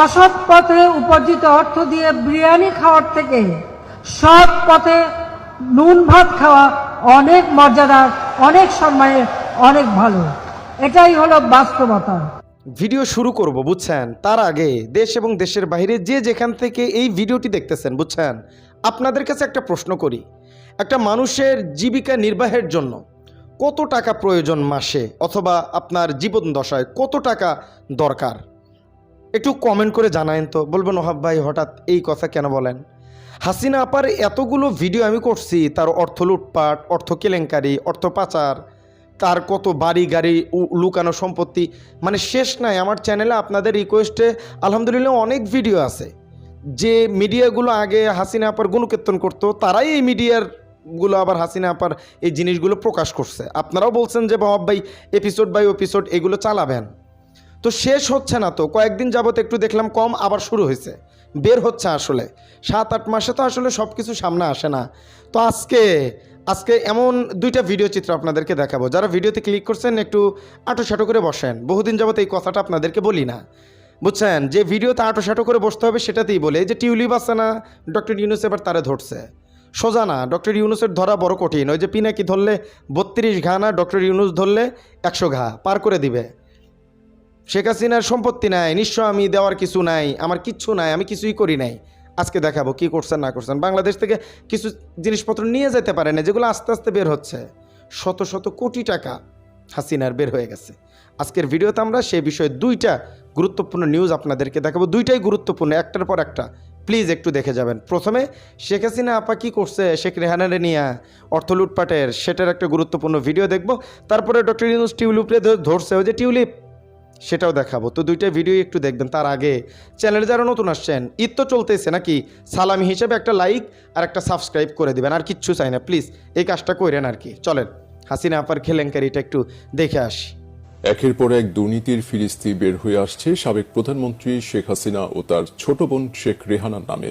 অসৎ পথে উপার্জিত অর্থ দিয়ে বিরিয়ানি খাওয়ার থেকে সৎ পথে নুন ভাত খাওয়া অনেক মর্যাদার অনেক সম্মানের অনেক ভালো। এটাই হলো বাস্তবতা। ভিডিও শুরু করব, বুঝছেন? তার আগে দেশ এবং দেশের বাইরে যে যেখান থেকে এই ভিডিওটি দেখতেছেন, বুঝছেন? আপনাদের কাছে একটা প্রশ্ন করি। একটা মানুষের জীবিকা নির্বাহের জন্য কত টাকা প্রয়োজন মাসে? অথবা আপনার জীবন দশায় কত টাকা দরকার? একটু কমেন্ট করে জানায়েন তো। বলবেন ওহাব ভাই, হঠাৎ এই কথা কেন বলেন? হাসিনা আপার এতগুলো ভিডিও আমি করছি, তার অর্থ লুটপাট, অর্থ কেলেঙ্কারি, অর্থ পাচার, তার কত বাড়ি গাড়ি লুকানো সম্পত্তি মানে শেষ নাই। আমার চ্যানেলে আপনাদের রিকোয়েস্টে আলহামদুলিল্লাহ অনেক ভিডিও আছে। যে মিডিয়াগুলো আগে হাসিনা আপার গুণকীর্তন করতো, তারাই এই মিডিয়ারগুলো আবার হাসিনা আপার এই জিনিসগুলো প্রকাশ করছে। আপনারাও বলছেন যে বাবা ভাই এপিসোড বাই এপিসোড এগুলো চালাবেন। তো শেষ হচ্ছে না তো। কয়েকদিন যাবত একটু দেখলাম কম, আবার শুরু হয়েছে। বের হচ্ছে আসলে। সাত, আট মাসে তো আসলে সব কিছু সামনে আসে না। তো আজকে আজকে এমন দুইটা ভিডিও চিত্র আপনাদেরকে দেখাবো। যারা ভিডিওতে ক্লিক করছেন, একটু আটো সাটো করে বসেন। বহুদিন যাবত এই কথাটা আপনাদেরকে বলি না। বুঝছেন? যে ভিডিওতে আটো সাটো করে বসতে হবে, সেটাতেই বলে। যে টিউলিপ আছে না, ডক্টর ইউনুস এবার তারে ধরছে। সোজা না, ডক্টর ইউনুসের ধরা বড় কঠিন। ওই যে পিনাকি ধরলে বত্রিশ ঘা না, ডক্টর ইউনুস ধরলে একশো ঘা, পার করে দিবে। শেখ হাসিনার সম্পত্তি নাই, নিশ্চয় আমি দেওয়ার কিছু নাই, আমার কিচ্ছু নাই, আমি কিছুই করি নাই। আজকে দেখাবো কি করছেন, না করছেন। বাংলাদেশ থেকে কিছু জিনিসপত্র নিয়ে যেতে পারে না যেগুলো আস্তে আস্তে বের হচ্ছে। শত শত কোটি টাকা হাসিনার বের হয়ে গেছে। আজকের ভিডিওতে আমরা সেই বিষয়ে দুইটা গুরুত্বপূর্ণ নিউজ আপনাদেরকে দেখাবো। দুইটাই গুরুত্বপূর্ণ, একটার পর একটা। প্লিজ একটু দেখে যাবেন। প্রথমে, শেখ হাসিনা আপা কী করছে? শেখ রেহানারে নিয়ে অর্থ লুটপাটের, সেটার একটা গুরুত্বপূর্ণ ভিডিও দেখব। তারপরে ডক্টর ইউনুস টিউলিপরে ধরছে, ওই যে টিউলিপ। সেটাও দেখাবো। তো দুইটা ভিডিও একটু দেখবেন। তার আগে চ্যানেলে যারা নতুন আসছেন, ঈদ তো চলতেছে নাকি? সালামি হিসেবে একটা লাইক আর একটা সাবস্ক্রাইব করে দিবেন। আর কিচ্ছু চাই না প্লিজ এই কাজটা করেন আর কি। চলেন, হাসিনা আপার খেলেঙ্কারিটা একটু দেখে আসি। একের পর এক দুর্নীতির ফিরিস্তি বের হয়ে আসছে সাবেক প্রধানমন্ত্রী শেখ হাসিনা ও তার ছোট বোন শেখ রেহানার নামে।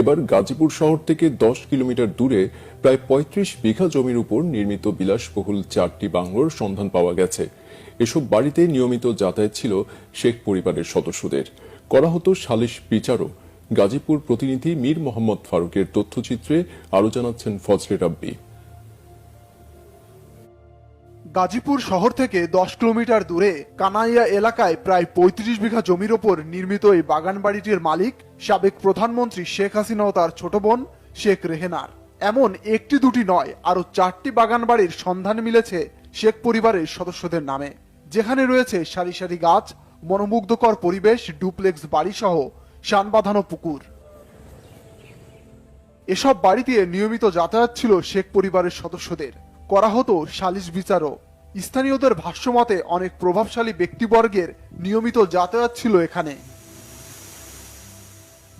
এবার গাজীপুর শহর থেকে দশ কিলোমিটার দূরে প্রায় পঁয়ত্রিশ বিঘা জমির উপর নির্মিত বিলাসবহুল চারটি বাংলোর সন্ধান পাওয়া গেছে। এসব বাড়িতে নিয়মিত যাতায়াত ছিল শেখ পরিবারের সদস্যদের। করা হতো সালিশ বিচারও। গাজীপুর প্রতিনিধি মীর মোহাম্মদ ফারুকের তথ্যচিত্রে আরও জানাচ্ছেন ফজলে রাব্বি। গাজীপুর শহর থেকে দশ কিলোমিটার দূরে কানাইয়া এলাকায় প্রায় পঁয়ত্রিশ বিঘা জমির ওপর নির্মিত এই বাগান বাড়িটির মালিক সাবেক প্রধানমন্ত্রী শেখ হাসিনা ও তার ছোট বোন শেখ রেহেনার। এমন একটি দুটি নয় আরও চারটি বাগান বাড়ির সন্ধান মিলেছে শেখ পরিবারের সদস্যদের নামে। যেখানে রয়েছে সারি সারি গাছ, মনোমুগ্ধকর পরিবেশ, ডুপ্লেক্স বাড়ি সহ শান বাঁধানো পুকুর। এসব বাড়িতে নিয়মিত যাতায়াত ছিল শেখ পরিবারের সদস্যদের। করা হতো সালিশ বিচারও। স্থানীয়দের ভাষ্যমতে অনেক প্রভাবশালী ব্যক্তিবর্গের নিয়মিত যাতায়াত ছিল এখানে।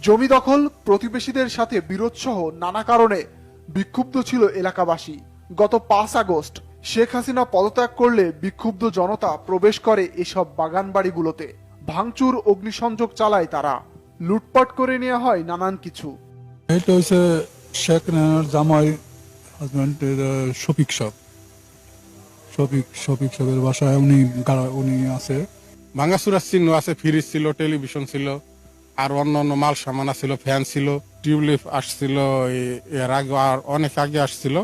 জমি দখল, প্রতিবেশীদের সাথে বিরোধ সহ নানা কারণে বিক্ষুব্ধ ছিল এলাকাবাসী। গত পাঁচ আগস্ট শেখ হাসিনা পদত্যাগ করলে বিক্ষুব্ধ জনতা প্রবেশ করে এসব বাগান বাড়িগুলোতে ভাঙচুর অগ্নিসংযোগ চালায় তারা। লুটপাট করে নেওয়া হয় নানান কিছু। এটা হচ্ছে শেখ রেহানার জামাই হাজব্যান্ডের শফিক সাহ শফিক শফিক সাহেবের বাসায় উনি উনি আছে। ভাঙাচুরার চিহ্ন আছে ফ্রিজ ছিল টেলিভিশন ছিল আর অন্য অন্য মাল সামান ছিল ফ্যান ছিল টিউলিপ আসছিল এর আগে আর অনেক আগে আসছিল।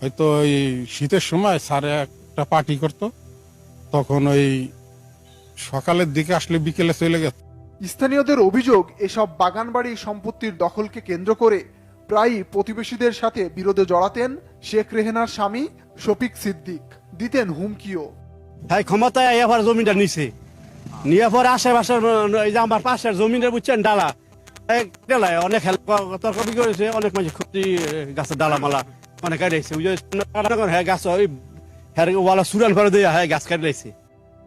হয়তো ওই শীতের সময় স্যারে একটা পার্টি করতো তখন ওই সকালের দিকে আসলে বিকেলে চলে গেছে। স্থানীয়দের অভিযোগ এসব বাগানবাড়ি সম্পত্তির দখলকে কেন্দ্র করে প্রায়ই প্রতিবেশীদের সাথে বিরোধে জড়াতেন শেখ রেহেনার স্বামী শফিক সিদ্দিক দিতেন হুমকিও। তাই ক্ষমতায় এবার জমিটা নিছে। নিয়ে পরে আশেপাশের আহ, এই যে আমার পাশের জমিটা বুঝছেন ডালা। ডালায় অনেক হেল্প তরকারি করেছে অনেক মানুষ ক্ষতি গাছের ডালা মালা ওই যে হ্যাঁ গাছ ওই হ্যাঁ ওয়ালা সুরান করে দিয়ে হ্যাঁ গাছ কাটি লাইছে।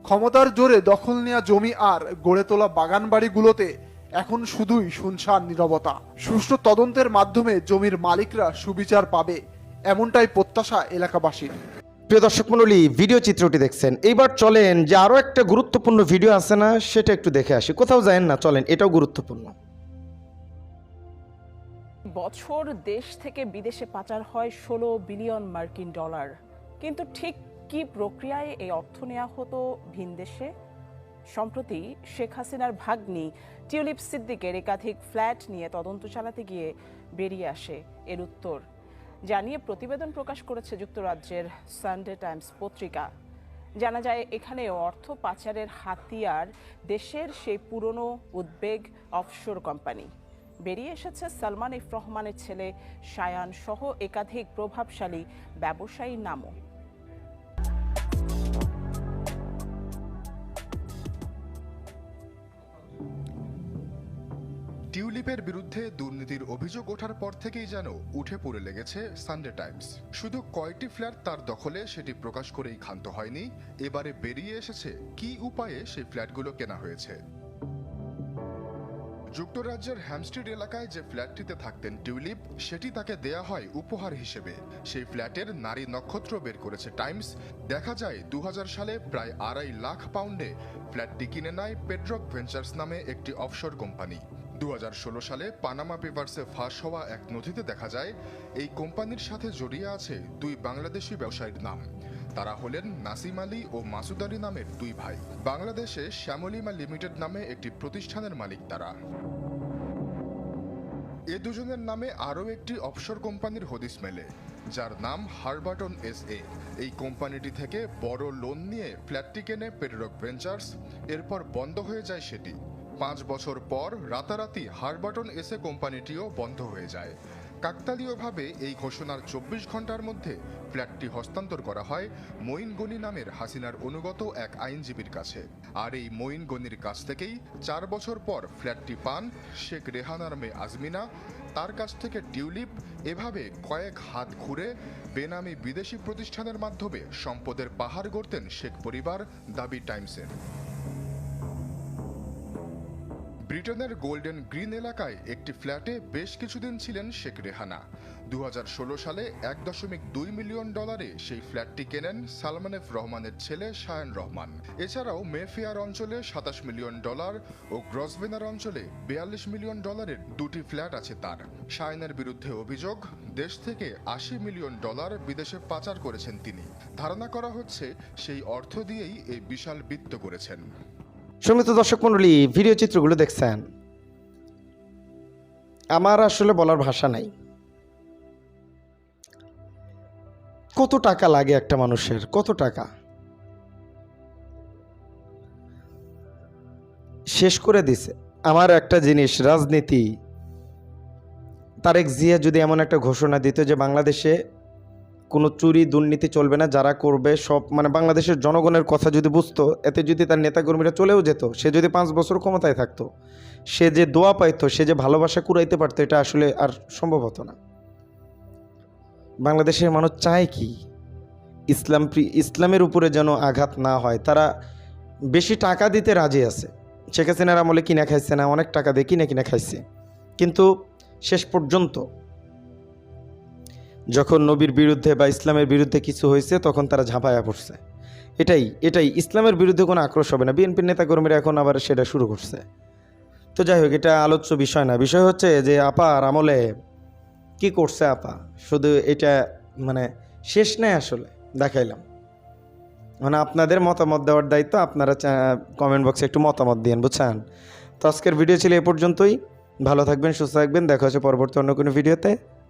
ক্ষমতার জোরে দখল নেওয়া জমি আর গড়ে তোলা বাগান বাড়িগুলোতে এখন শুধুই শুনশান নীরবতা। সুষ্ঠু তদন্তের মাধ্যমে জমির মালিকরা সুবিচার পাবে এমনটাই প্রত্যাশা এলাকাবাসীর। প্রিয় দর্শক মণ্ডলী ভিডিও চিত্রটি দেখছেন। এইবার চলেন যে আরও একটা গুরুত্বপূর্ণ ভিডিও আছে না সেটা একটু দেখে আসি। কোথাও যায়েন না চলেন এটাও গুরুত্বপূর্ণ। বছর দেশ থেকে বিদেশে পাচার হয় ষোলো বিলিয়ন মার্কিন ডলার। কিন্তু ঠিক কি প্রক্রিয়ায় এই অর্থ নেওয়া হতো ভিন দেশে? সম্প্রতি শেখ হাসিনার ভাগ্নি টিউলিপ সিদ্দিকের একাধিক ফ্ল্যাট নিয়ে তদন্ত চালাতে গিয়ে বেরিয়ে আসে এর উত্তর। জানিয়ে প্রতিবেদন প্রকাশ করেছে যুক্তরাজ্যের সানডে টাইমস পত্রিকা। জানা যায় এখানে অর্থ পাচারের হাতিয়ার দেশের সেই পুরনো উদ্বেগ অফশোর কোম্পানি। বেরিয়ে এসেছে সালমান ইফ রহমানের ছেলে সায়ান সহ একাধিক প্রভাবশালী ব্যবসায়ীর নামও। টিউলিপের বিরুদ্ধে দুর্নীতির অভিযোগ ওঠার পর থেকেই যেন উঠে পড়ে লেগেছে সানডে টাইমস। শুধু কয়টি ফ্ল্যাট তার দখলে সেটি প্রকাশ করেই ক্ষান্ত হয়নি। এবারে বেরিয়ে এসেছে কি উপায়ে সেই ফ্ল্যাটগুলো কেনা হয়েছে? যুক্তরাজ্যের হ্যামস্ট্রিড এলাকায় যে ফ্ল্যাটটিতে থাকতেন টিউলিপ, সেটি তাকে দেয়া হয় উপহার হিসেবে। সেই ফ্ল্যাটের নারী নক্ষত্র বের করেছে টাইমস। দেখা যায় দু হাজার সালে প্রায় আড়াই লাখ পাউন্ডে ফ্ল্যাটটি কিনে নেয় পেড্রক ভেঞ্চার্স নামে একটি অফশোর কোম্পানি। দু হাজার ষোলো সালে পানামা পেপারসে ফাঁস হওয়া এক নথিতে দেখা যায়, এই কোম্পানির সাথে জড়িয়ে আছে দুই বাংলাদেশি ব্যবসায়ীর নাম। তারা হলেন নাসিম আলী ও মাসুদ আলী নামের দুই ভাই। বাংলাদেশে শ্যামলিমা লিমিটেড নামে একটি প্রতিষ্ঠানের মালিক তারা। এ দুজনের নামে আরও একটি অফশোর কোম্পানির হদিস মেলে, যার নাম হারবাটন এস এ। এই কোম্পানিটি থেকে বড় লোন নিয়ে ফ্ল্যাটটি কেনে পেটরক ভেঞ্চার্স, এরপর বন্ধ হয়ে যায় সেটি। পাঁচ বছর পর রাতারাতি হারবাটন এস এ কোম্পানিটিও বন্ধ হয়ে যায়। কাকতালীয়ভাবে এই ঘোষণার চব্বিশ ঘণ্টার মধ্যে ফ্ল্যাটটি হস্তান্তর করা হয় মঈন গনি নামের হাসিনার অনুগত এক আইনজীবীর কাছে। আর এই মঈন গনির কাছ থেকেই চার বছর পর ফ্ল্যাটটি পান শেখ রেহানার মেয়ে আজমিনা। তার কাছ থেকে টিউলিপ, এভাবে কয়েক হাত ঘুরে বেনামি বিদেশি প্রতিষ্ঠানের মাধ্যমে সম্পদের পাহাড় গড়তেন শেখ পরিবার, দাবি টাইমসের। ব্রিটেনের গোল্ডেন গ্রিন এলাকায় একটি ফ্ল্যাটে বেশ কিছুদিন ছিলেন শেখ রেহানা। দু হাজার ষোলো সালে এক দশমিক দুই মিলিয়ন ডলারে সেই ফ্ল্যাটটি কেনেন সালমান এফ রহমানের ছেলে শায়ান রহমান। এছাড়াও মেফেয়ার অঞ্চলে সাতাশ মিলিয়ন ডলার ও গ্রসভেনার অঞ্চলে বিয়াল্লিশ মিলিয়ন ডলারের দুটি ফ্ল্যাট আছে তার। শায়নের বিরুদ্ধে অভিযোগ, দেশ থেকে আশি মিলিয়ন ডলার বিদেশে পাচার করেছেন তিনি। ধারণা করা হচ্ছে, সেই অর্থ দিয়েই এই বিশাল বৃত্ত করেছেন। সংগীত দর্শক মণ্ডলী ভিডিও চিত্রগুলো দেখছেন। আমার আসলে বলার ভাষা নাই। কত টাকা লাগে একটা মানুষের? কত টাকা? শেষ করে দিছে। আমার একটা জিনিস, রাজনীতি। তারেক জিয়া যদি এমন একটা ঘোষণা দিত যে বাংলাদেশে কোনো চুরি দুর্নীতি চলবে না, যারা করবে সব মানে বাংলাদেশের জনগণের কথা যদি বুঝতো, এতে যদি তার নেতাকর্মীরা চলেও যেত, সে যদি পাঁচ বছর ক্ষমতায় থাকতো, সে যে দোয়া পাইতো, সে যে ভালোবাসা কুড়াইতে পারতো, এটা আসলে আর সম্ভব হতো না। বাংলাদেশের মানুষ চায় কি? ইসলাম ইসলামের উপরে যেন আঘাত না হয়, তারা বেশি টাকা দিতে রাজি আছে। শেখ হাসিনার আমলে কিনে খাইছে না, অনেক টাকা দিয়ে কিনে কিনে খাইছে। কিন্তু শেষ পর্যন্ত যখন নবীর বিরুদ্ধে বা ইসলামের বিরুদ্ধে কিছু হয়েছে, তখন তারা ঝাঁপায়া পড়ছে। এটাই এটাই, ইসলামের বিরুদ্ধে কোনো আক্রোশ হবে না। বিএনপির নেতাকর্মীরা এখন আবার সেটা শুরু করছে। তো যাই হোক, এটা আলোচ্য বিষয় না। বিষয় হচ্ছে যে আপার আমলে কি করছে আপা? শুধু এটা মানে শেষ নেই আসলে, দেখাইলাম। মানে আপনাদের মতামত দেওয়ার দায়িত্ব আপনারা কমেন্ট বক্সে একটু মতামত দিন বুঝছেন? তো আজকের ভিডিও ছিল এ পর্যন্তই। ভালো থাকবেন, সুস্থ থাকবেন। দেখা হচ্ছে পরবর্তী অন্য কোনো ভিডিওতে